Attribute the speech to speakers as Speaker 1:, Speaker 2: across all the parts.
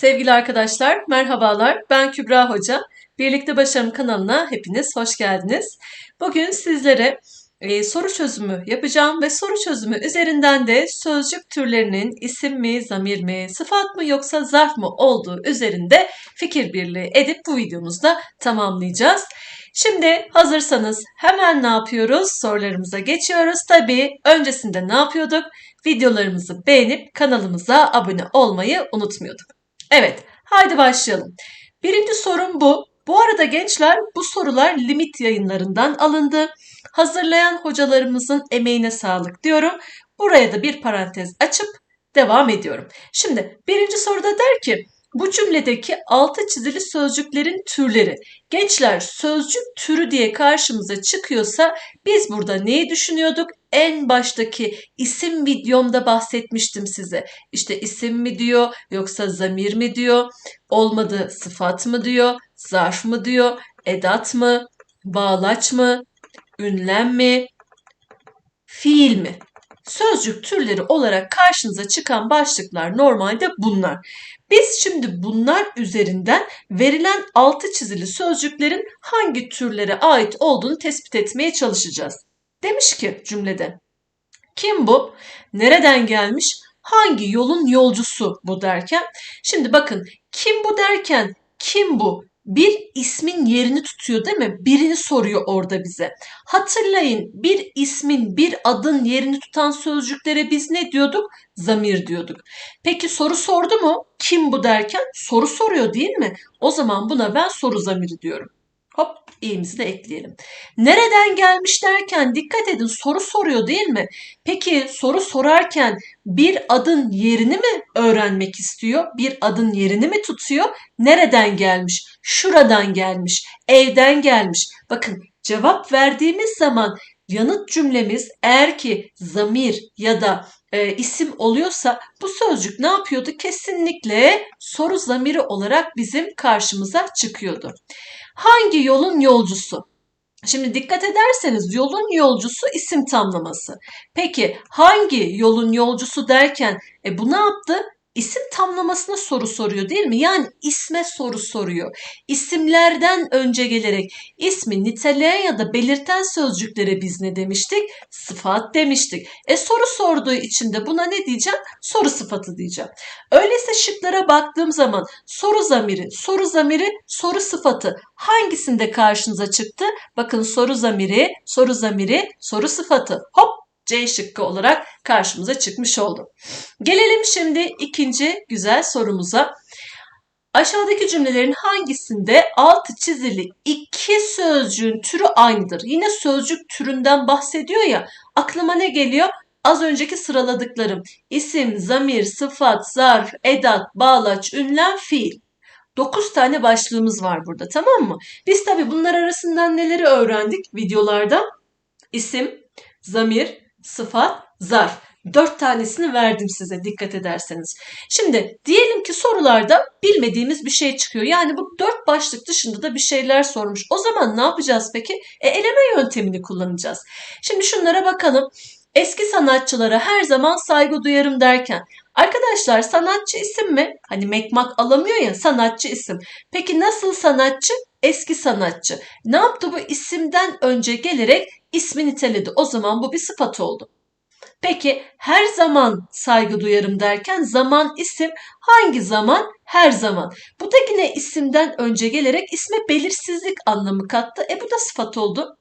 Speaker 1: Sevgili arkadaşlar, merhabalar. Ben Kübra Hoca. Birlikte Başarım kanalına hepiniz hoş geldiniz. Bugün sizlere e, soru çözümü yapacağım ve soru çözümü üzerinden de sözcük türlerinin isim mi, zamir mi, sıfat mı yoksa zarf mı olduğu üzerinde fikir birliği edip bu videomuzda tamamlayacağız. Şimdi hazırsanız hemen ne yapıyoruz? Sorularımıza geçiyoruz. Tabii öncesinde ne yapıyorduk? Videolarımızı beğenip kanalımıza abone olmayı unutmuyorduk. Evet, haydi başlayalım. Birinci sorum bu. Bu arada gençler bu sorular limit yayınlarından alındı. Hazırlayan hocalarımızın emeğine sağlık diyorum. Buraya da bir parantez açıp devam ediyorum. Şimdi birinci soruda der ki bu cümledeki altı çizili sözcüklerin türleri. Gençler sözcük türü diye karşımıza çıkıyorsa biz burada neyi düşünüyorduk? En baştaki isim videomda bahsetmiştim size. İşte isim mi diyor yoksa zamir mi diyor? Olmadı sıfat mı diyor? Zarf mı diyor? Edat mı? Bağlaç mı? Ünlem mi? Fiil mi? Sözcük türleri olarak karşınıza çıkan başlıklar normalde bunlar. Biz şimdi bunlar üzerinden verilen altı çizili sözcüklerin hangi türlere ait olduğunu tespit etmeye çalışacağız. Demiş ki cümlede. Kim bu? Nereden gelmiş? Hangi yolun yolcusu bu derken? Şimdi bakın kim bu derken kim bu? Bir ismin yerini tutuyor değil mi? Birini soruyor orada bize. Hatırlayın bir ismin, bir adın yerini tutan sözcüklere biz ne diyorduk? Zamir diyorduk. Peki soru sordu mu? Kim bu derken soru soruyor değil mi? O zaman buna ben soru zamiri diyorum. Hop i'mizi de ekleyelim. Nereden gelmiş derken dikkat edin soru soruyor değil mi? Peki soru sorarken bir adın yerini mi öğrenmek istiyor? Bir adın yerini mi tutuyor? Nereden gelmiş? Şuradan gelmiş, evden gelmiş. Bakın cevap verdiğimiz zaman yanıt cümlemiz eğer ki zamir ya da e, isim oluyorsa bu sözcük ne yapıyordu? Kesinlikle soru zamiri olarak bizim karşımıza çıkıyordu. Hangi yolun yolcusu? Şimdi dikkat ederseniz yolun yolcusu isim tamlaması. Peki hangi yolun yolcusu derken e bu ne yaptı? İsim tamlamasına soru soruyor değil mi? Yani isme soru soruyor. İsimlerden önce gelerek ismi niteleyen ya da belirten sözcüklere biz ne demiştik? Sıfat demiştik. E soru sorduğu için de buna ne diyeceğim? Soru sıfatı diyeceğim. Öyleyse şıklara baktığım zaman soru zamiri, soru zamiri, soru sıfatı hangisinde karşınıza çıktı? Bakın soru zamiri, soru zamiri, soru sıfatı. Hop C şıkkı olarak karşımıza çıkmış oldu. Gelelim şimdi ikinci güzel sorumuza. Aşağıdaki cümlelerin hangisinde altı çizili iki sözcüğün türü aynıdır? Yine sözcük türünden bahsediyor ya. Aklıma ne geliyor? Az önceki sıraladıklarım. İsim, zamir, sıfat, zarf, edat, bağlaç, ünlem, fiil. 9 tane başlığımız var burada tamam mı? Biz tabi bunlar arasından neleri öğrendik videolarda? İsim, zamir, sıfat, zarf. Dört tanesini verdim size dikkat ederseniz. Şimdi diyelim ki sorularda bilmediğimiz bir şey çıkıyor. Yani bu dört başlık dışında da bir şeyler sormuş. O zaman ne yapacağız peki? E, eleme yöntemini kullanacağız. Şimdi şunlara bakalım. Eski sanatçılara her zaman saygı duyarım derken arkadaşlar sanatçı isim mi? Hani mekmak alamıyor ya sanatçı isim. Peki nasıl sanatçı? Eski sanatçı. Ne yaptı bu isimden önce gelerek ismi niteledi. O zaman bu bir sıfat oldu. Peki her zaman saygı duyarım derken zaman isim hangi zaman? Her zaman. Bu da yine isimden önce gelerek isme belirsizlik anlamı kattı. E bu da sıfat oldu.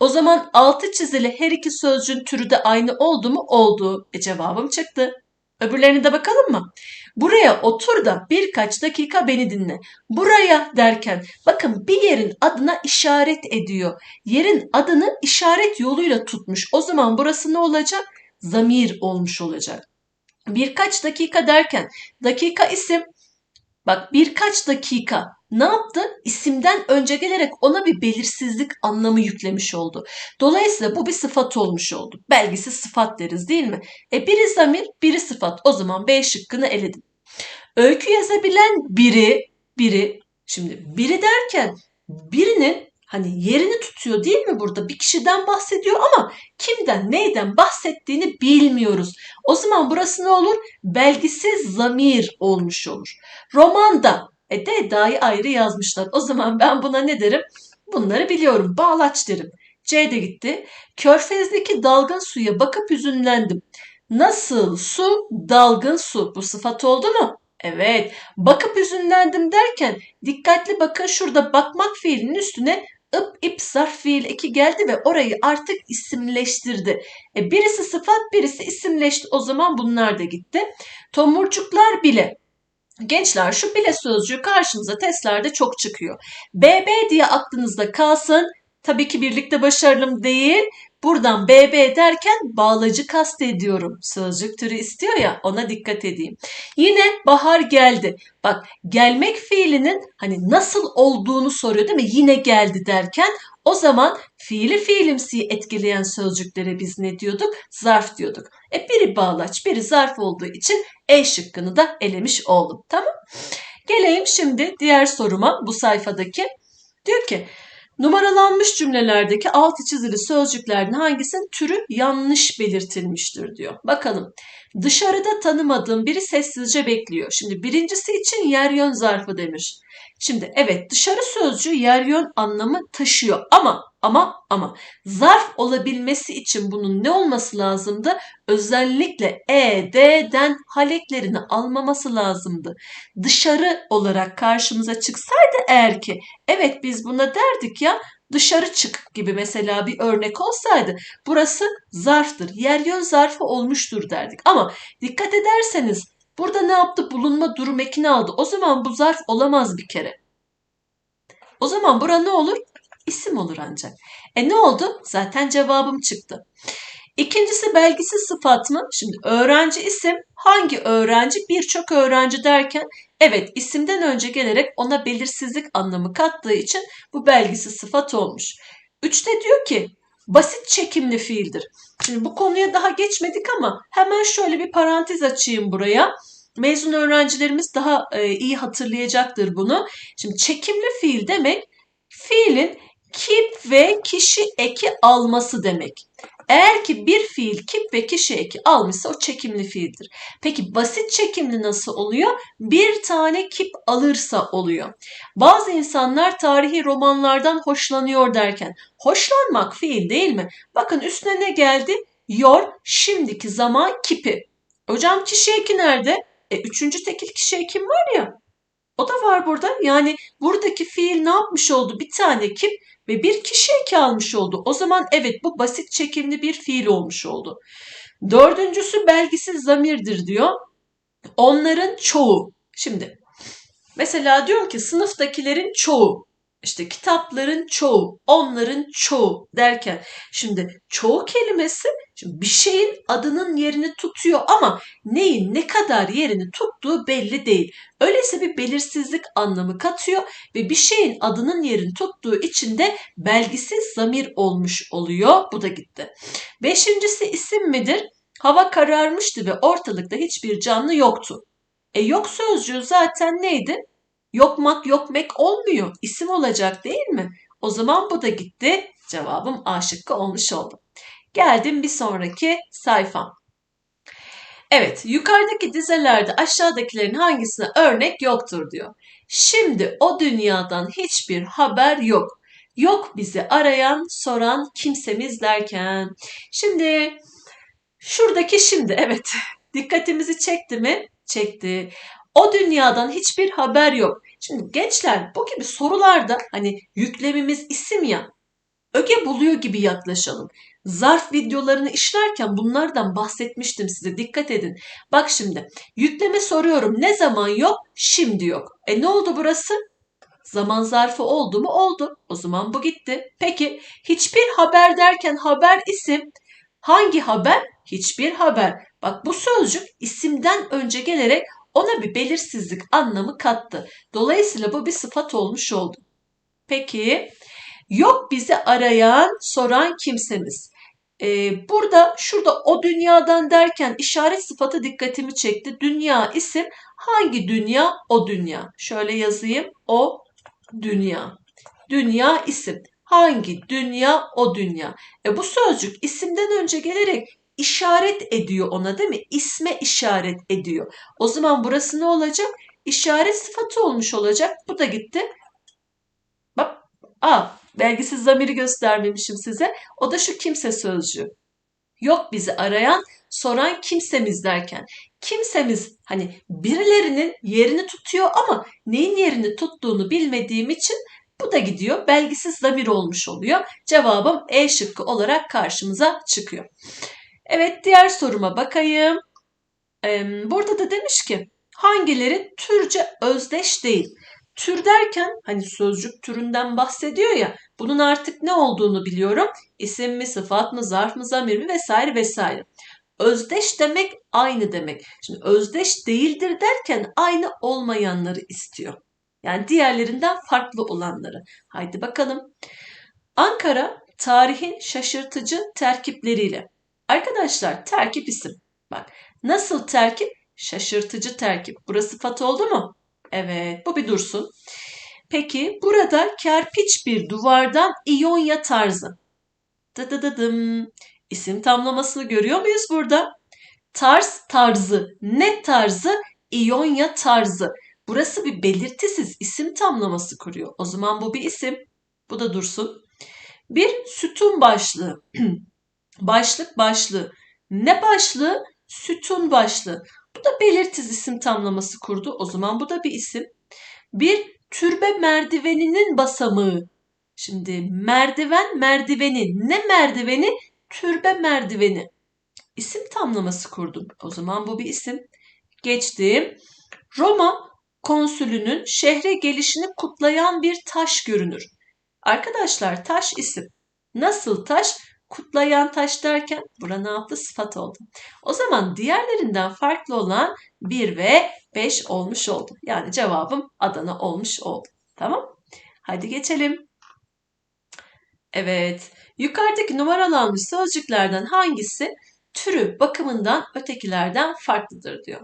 Speaker 1: O zaman altı çizili her iki sözcüğün türü de aynı oldu mu? Oldu. E cevabım çıktı. Öbürlerine de bakalım mı? Buraya otur da birkaç dakika beni dinle. Buraya derken bakın bir yerin adına işaret ediyor. Yerin adını işaret yoluyla tutmuş. O zaman burası ne olacak? Zamir olmuş olacak. Birkaç dakika derken dakika isim bak birkaç dakika ne yaptı? İsimden önce gelerek ona bir belirsizlik anlamı yüklemiş oldu. Dolayısıyla bu bir sıfat olmuş oldu. Belgisi sıfat deriz değil mi? E biri zamir, biri sıfat. O zaman B şıkkını eledim. Öykü yazabilen biri, biri, şimdi biri derken birinin Hani yerini tutuyor değil mi burada? Bir kişiden bahsediyor ama kimden, neyden bahsettiğini bilmiyoruz. O zaman burası ne olur? Belgisiz zamir olmuş olur. Romanda e de dahi ayrı yazmışlar. O zaman ben buna ne derim? Bunları biliyorum. Bağlaç derim. C de gitti. Körfezdeki dalgın suya bakıp hüzünlendim. Nasıl su? Dalgın su. Bu sıfat oldu mu? Evet. Bakıp hüzünlendim derken dikkatli bakın şurada bakmak fiilinin üstüne ıp ip zarf fiil eki geldi ve orayı artık isimleştirdi. E birisi sıfat birisi isimleşti. O zaman bunlar da gitti. Tomurcuklar bile Gençler şu bile sözcüğü karşınıza testlerde çok çıkıyor. BB diye aklınızda kalsın. Tabii ki birlikte başarılım değil. Buradan BB derken bağlacı kastediyorum. Sözcük türü istiyor ya ona dikkat edeyim. Yine bahar geldi. Bak gelmek fiilinin hani nasıl olduğunu soruyor değil mi? Yine geldi derken o zaman fiili fiilimsiyi etkileyen sözcüklere biz ne diyorduk? Zarf diyorduk. E biri bağlaç, biri zarf olduğu için E şıkkını da elemiş oldum. Tamam? Geleyim şimdi diğer soruma bu sayfadaki. Diyor ki numaralanmış cümlelerdeki altı çizili sözcüklerden hangisinin türü yanlış belirtilmiştir diyor. Bakalım. Dışarıda tanımadığım biri sessizce bekliyor. Şimdi birincisi için yer yön zarfı demiş. Şimdi evet dışarı sözcüğü yer yön anlamı taşıyor ama ama ama zarf olabilmesi için bunun ne olması lazımdı? Özellikle e, d'den haleklerini almaması lazımdı. Dışarı olarak karşımıza çıksaydı eğer ki evet biz buna derdik ya dışarı çık gibi mesela bir örnek olsaydı burası zarftır. Yer yön zarfı olmuştur derdik. Ama dikkat ederseniz burada ne yaptı? Bulunma durum ekini aldı. O zaman bu zarf olamaz bir kere. O zaman bura ne olur? İsim olur ancak. E ne oldu? Zaten cevabım çıktı. İkincisi belgisiz sıfat mı? Şimdi öğrenci isim hangi öğrenci? Birçok öğrenci derken evet isimden önce gelerek ona belirsizlik anlamı kattığı için bu belgisiz sıfat olmuş. Üçte diyor ki basit çekimli fiildir. Şimdi bu konuya daha geçmedik ama hemen şöyle bir parantez açayım buraya. Mezun öğrencilerimiz daha e, iyi hatırlayacaktır bunu. Şimdi çekimli fiil demek fiilin kip ve kişi eki alması demek. Eğer ki bir fiil kip ve kişi eki almışsa o çekimli fiildir. Peki basit çekimli nasıl oluyor? Bir tane kip alırsa oluyor. Bazı insanlar tarihi romanlardan hoşlanıyor derken hoşlanmak fiil değil mi? Bakın üstüne ne geldi? Yor şimdiki zaman kipi. Hocam kişi eki nerede? E, üçüncü tekil kişi ekim var ya. O da var burada. Yani buradaki fiil ne yapmış oldu? Bir tane kip ve bir kişi eki almış oldu. O zaman evet bu basit çekimli bir fiil olmuş oldu. Dördüncüsü belgisiz zamirdir diyor. Onların çoğu. Şimdi mesela diyorum ki sınıftakilerin çoğu işte kitapların çoğu, onların çoğu derken şimdi çoğu kelimesi şimdi bir şeyin adının yerini tutuyor ama neyin ne kadar yerini tuttuğu belli değil. Öyleyse bir belirsizlik anlamı katıyor ve bir şeyin adının yerini tuttuğu için de belgisiz zamir olmuş oluyor. Bu da gitti. Beşincisi isim midir? Hava kararmıştı ve ortalıkta hiçbir canlı yoktu. E yok sözcüğü zaten neydi? Yokmak yokmek olmuyor. İsim olacak değil mi? O zaman bu da gitti. Cevabım A şıkkı olmuş oldu. Geldim bir sonraki sayfam. Evet, yukarıdaki dizelerde aşağıdakilerin hangisine örnek yoktur diyor. Şimdi o dünyadan hiçbir haber yok. Yok bizi arayan, soran kimsemiz derken. Şimdi şuradaki şimdi evet dikkatimizi çekti mi? Çekti. O dünyadan hiçbir haber yok. Şimdi gençler bu gibi sorularda hani yüklemimiz isim ya öge buluyor gibi yaklaşalım. Zarf videolarını işlerken bunlardan bahsetmiştim size dikkat edin. Bak şimdi yükleme soruyorum ne zaman yok şimdi yok. E ne oldu burası? Zaman zarfı oldu mu? Oldu. O zaman bu gitti. Peki hiçbir haber derken haber isim. Hangi haber? Hiçbir haber. Bak bu sözcük isimden önce gelerek ona bir belirsizlik anlamı kattı. Dolayısıyla bu bir sıfat olmuş oldu. Peki yok bizi arayan, soran kimsemiz. Ee, burada şurada o dünyadan derken işaret sıfatı dikkatimi çekti. Dünya isim hangi dünya? O dünya. Şöyle yazayım. O dünya. Dünya isim. Hangi dünya o dünya. E bu sözcük isimden önce gelerek işaret ediyor ona değil mi? İsme işaret ediyor. O zaman burası ne olacak? İşaret sıfatı olmuş olacak. Bu da gitti. Bak. Aa, belgisiz zamiri göstermemişim size. O da şu kimse sözcüğü. Yok bizi arayan, soran kimsemiz derken. Kimsemiz hani birilerinin yerini tutuyor ama neyin yerini tuttuğunu bilmediğim için bu da gidiyor. Belgisiz zamir olmuş oluyor. Cevabım E şıkkı olarak karşımıza çıkıyor. Evet diğer soruma bakayım. Ee, burada da demiş ki hangileri türce özdeş değil? Tür derken hani sözcük türünden bahsediyor ya bunun artık ne olduğunu biliyorum. İsim mi, sıfat mı, zarf mı, zamir mi vesaire vesaire. Özdeş demek aynı demek. Şimdi özdeş değildir derken aynı olmayanları istiyor. Yani diğerlerinden farklı olanları. Haydi bakalım. Ankara tarihin şaşırtıcı terkipleriyle. Arkadaşlar terkip isim. Bak nasıl terkip? Şaşırtıcı terkip. Burası sıfat oldu mu? Evet bu bir dursun. Peki burada kerpiç bir duvardan İonya tarzı. Dıdıdıdım. İsim tamlamasını görüyor muyuz burada? Tarz tarzı. Ne tarzı? İonya tarzı. Burası bir belirtisiz isim tamlaması kuruyor. O zaman bu bir isim. Bu da dursun. Bir sütun başlığı. Başlık başlığı. Ne başlığı? Sütun başlığı. Bu da belirtiz isim tamlaması kurdu. O zaman bu da bir isim. Bir türbe merdiveninin basamağı. Şimdi merdiven merdiveni. Ne merdiveni? Türbe merdiveni. İsim tamlaması kurdum. O zaman bu bir isim. Geçtim. Roma konsülünün şehre gelişini kutlayan bir taş görünür. Arkadaşlar taş isim. Nasıl taş? Kutlayan taş derken bura ne yaptı? Sıfat oldu. O zaman diğerlerinden farklı olan 1 ve 5 olmuş oldu. Yani cevabım Adana olmuş oldu. Tamam? Hadi geçelim. Evet. Yukarıdaki numaralanmış sözcüklerden hangisi türü bakımından ötekilerden farklıdır diyor.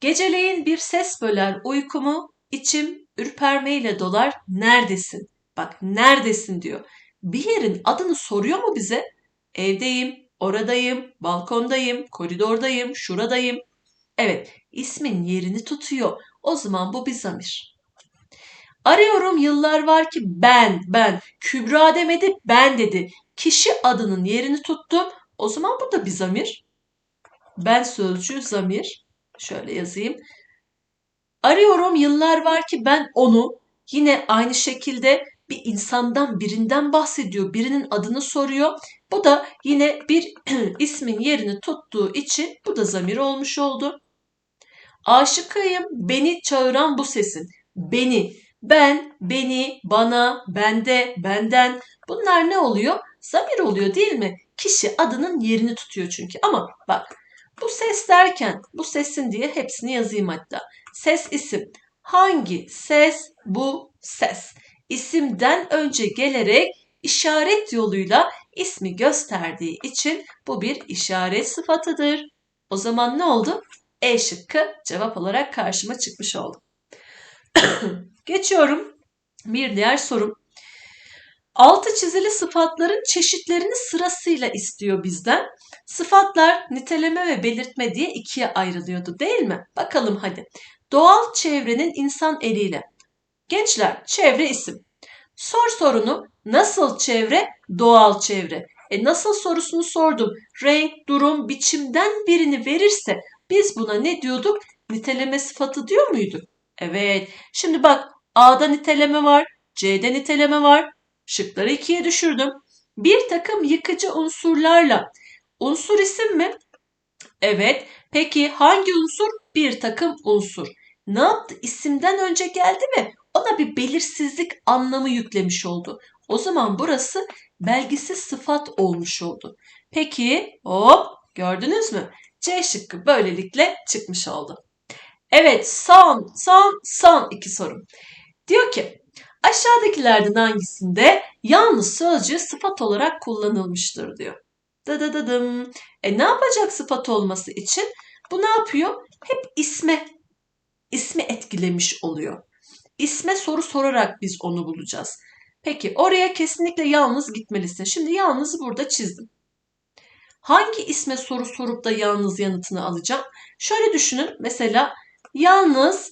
Speaker 1: Geceleyin bir ses böler uykumu, içim ürpermeyle dolar neredesin? Bak neredesin diyor. Bir yerin adını soruyor mu bize? Evdeyim, oradayım, balkondayım, koridordayım, şuradayım. Evet, ismin yerini tutuyor. O zaman bu bir zamir. Arıyorum yıllar var ki ben, ben. Kübra demedi, ben dedi. Kişi adının yerini tuttu. O zaman bu da bir zamir. Ben sözcüğü zamir. Şöyle yazayım. Arıyorum yıllar var ki ben onu. Yine aynı şekilde bir insandan birinden bahsediyor. Birinin adını soruyor. Bu da yine bir ismin yerini tuttuğu için bu da zamir olmuş oldu. Aşıkıyım beni çağıran bu sesin. Beni, ben, beni, bana, bende, benden. Bunlar ne oluyor? Zamir oluyor değil mi? Kişi adının yerini tutuyor çünkü. Ama bak bu ses derken bu sesin diye hepsini yazayım hatta. Ses isim. Hangi ses bu ses? İsimden önce gelerek işaret yoluyla ismi gösterdiği için bu bir işaret sıfatıdır. O zaman ne oldu? E şıkkı cevap olarak karşıma çıkmış oldu. Geçiyorum. Bir diğer sorum. Altı çizili sıfatların çeşitlerini sırasıyla istiyor bizden. Sıfatlar niteleme ve belirtme diye ikiye ayrılıyordu değil mi? Bakalım hadi. Doğal çevrenin insan eliyle. Gençler çevre isim. Sor sorunu nasıl çevre? Doğal çevre. E nasıl sorusunu sordum. Renk, durum, biçimden birini verirse biz buna ne diyorduk? Niteleme sıfatı diyor muyduk? Evet. Şimdi bak A'da niteleme var, C'de niteleme var. Şıkları ikiye düşürdüm. Bir takım yıkıcı unsurlarla. Unsur isim mi? Evet. Peki hangi unsur? Bir takım unsur. Ne yaptı? İsimden önce geldi mi? Ona bir belirsizlik anlamı yüklemiş oldu. O zaman burası belgisiz sıfat olmuş oldu. Peki hop gördünüz mü? C şıkkı böylelikle çıkmış oldu. Evet son son son iki sorum. Diyor ki aşağıdakilerden hangisinde yalnız sözcüğü sıfat olarak kullanılmıştır diyor. Dıdıdıdım. E ne yapacak sıfat olması için? Bu ne yapıyor? Hep isme, ismi etkilemiş oluyor. İsme soru sorarak biz onu bulacağız. Peki oraya kesinlikle yalnız gitmelisin. Şimdi yalnızı burada çizdim. Hangi isme soru sorup da yalnız yanıtını alacağım? Şöyle düşünün. Mesela yalnız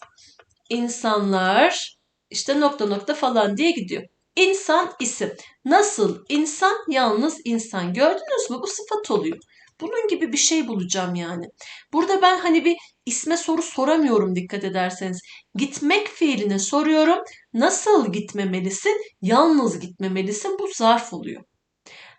Speaker 1: insanlar işte nokta nokta falan diye gidiyor. İnsan isim. Nasıl insan yalnız insan. Gördünüz mü? Bu sıfat oluyor. Bunun gibi bir şey bulacağım yani. Burada ben hani bir isme soru soramıyorum dikkat ederseniz. Gitmek fiiline soruyorum. Nasıl gitmemelisin? Yalnız gitmemelisin. Bu zarf oluyor.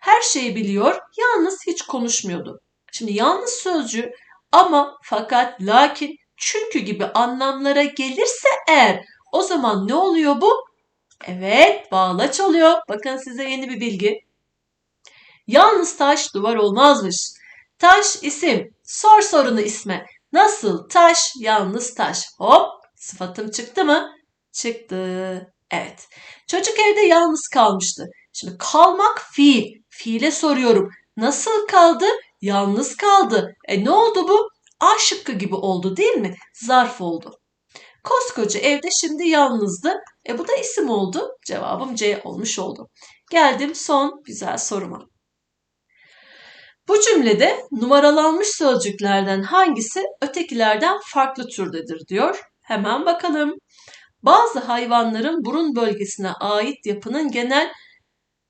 Speaker 1: Her şeyi biliyor, yalnız hiç konuşmuyordu. Şimdi yalnız sözcüğü ama fakat lakin çünkü gibi anlamlara gelirse eğer o zaman ne oluyor bu? Evet bağlaç oluyor. Bakın size yeni bir bilgi. Yalnız taş duvar olmazmış. Taş isim. Sor sorunu isme. Nasıl taş yalnız taş. Hop sıfatım çıktı mı? Çıktı. Evet. Çocuk evde yalnız kalmıştı. Şimdi kalmak fiil. Fiile soruyorum. Nasıl kaldı? Yalnız kaldı. E ne oldu bu? A şıkkı gibi oldu değil mi? Zarf oldu. Koskoca evde şimdi yalnızdı. E bu da isim oldu. Cevabım C olmuş oldu. Geldim son güzel soruma. Bu cümlede numaralanmış sözcüklerden hangisi ötekilerden farklı türdedir diyor. Hemen bakalım. Bazı hayvanların burun bölgesine ait yapının genel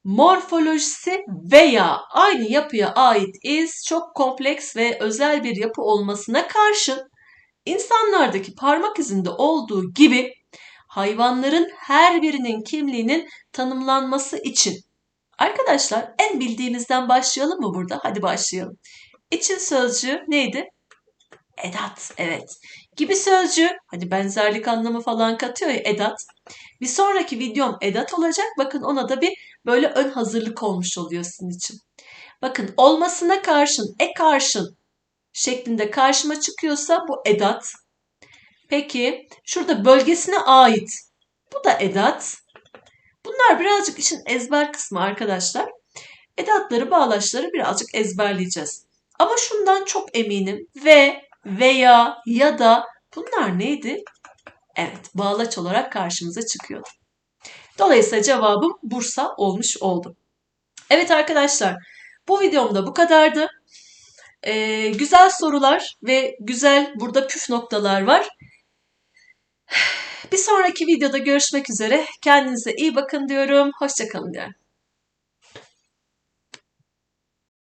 Speaker 1: morfolojisi veya aynı yapıya ait iz çok kompleks ve özel bir yapı olmasına karşın insanlardaki parmak izinde olduğu gibi hayvanların her birinin kimliğinin tanımlanması için arkadaşlar en bildiğimizden başlayalım mı burada? Hadi başlayalım. İçin sözcüğü neydi? Edat, evet. Gibi sözcüğü, hani benzerlik anlamı falan katıyor ya edat. Bir sonraki videom edat olacak. Bakın ona da bir böyle ön hazırlık olmuş oluyor sizin için. Bakın olmasına karşın, e karşın şeklinde karşıma çıkıyorsa bu edat. Peki şurada bölgesine ait. Bu da edat. Bunlar birazcık işin ezber kısmı arkadaşlar. Edatları, bağlaçları birazcık ezberleyeceğiz. Ama şundan çok eminim. Ve, veya, ya da bunlar neydi? Evet, bağlaç olarak karşımıza çıkıyordu. Dolayısıyla cevabım Bursa olmuş oldu. Evet arkadaşlar, bu videomda bu kadardı. Ee, güzel sorular ve güzel burada püf noktalar var. Bir sonraki videoda görüşmek üzere. Kendinize iyi bakın diyorum. Hoşçakalın diyorum.